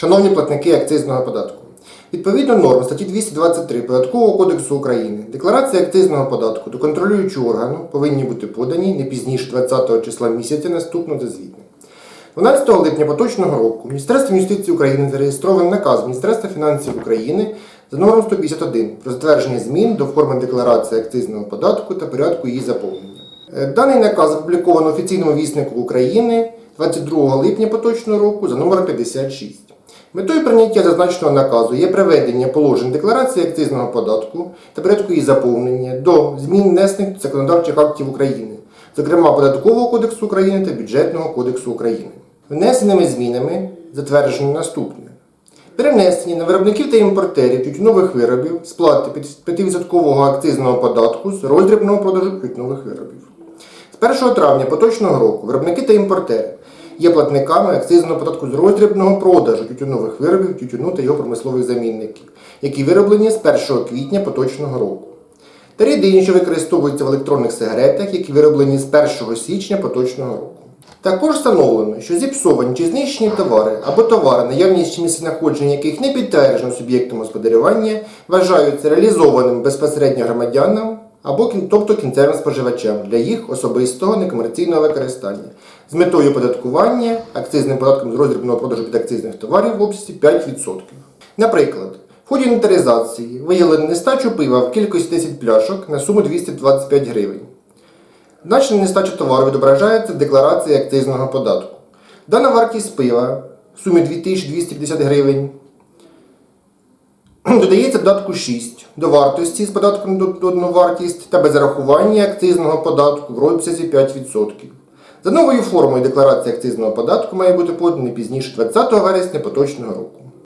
Шановні платники акцизного податку. Відповідно норм статті 223 Податкового кодексу України, декларації акцизного податку до контролюючого органу повинні бути подані не пізніше 20 числа місяця наступного за звітним. 12 липня поточного року Міністерством юстиції України зареєстрований наказ Міністерства фінансів України за номером 151 про затвердження змін до форми декларації акцизного податку та порядку її заповнення. Е, Даний наказ опубліковано офіційному віснику України 22 липня поточного року за номером 56. Метою прийняття зазначеного наказу є приведення положень декларації акцизного податку та порядку її заповнення до змін внесених законодавчих актів України, зокрема Податкового кодексу України та Бюджетного кодексу України. Внесеними змінами затверджено наступне. Перенесення на виробників та імпортерів тютюнових виробів сплати 5% акцизного податку з роздрібного продажу тютюнових виробів. З 1 травня поточного року виробники та імпортери є платниками акцизного податку з роздрібного продажу тютюнових виробів, тютюну та його промислових замінників, які вироблені з 1 квітня поточного року. Та рідині, що використовуються в електронних сигаретах, які вироблені з 1 січня поточного року. Також встановлено, що зіпсовані чи знищені товари або товари, наявність чи місценаходження яких не підтверджено суб'єктом господарювання, вважаються реалізованим безпосередньо громадянам або тобто кінцевим споживачам для їх особистого некомерційного використання з метою оподаткування акцизним податком з роздрібного продажу підакцизних товарів в обсязі 5%. Наприклад, в ході інвентаризації виявлено нестачу пива в кількості 10 пляшок на суму 225 гривень. Значна нестача товару відображається в декларації акцизного податку. Дана вартість пива в сумі 2250 гривень додається додатку 6 до вартості з податком на додану вартість та без зарахування акцизного податку в розписі 5%. За новою формою декларація акцизного податку має бути подана пізніше 20 вересня поточного року.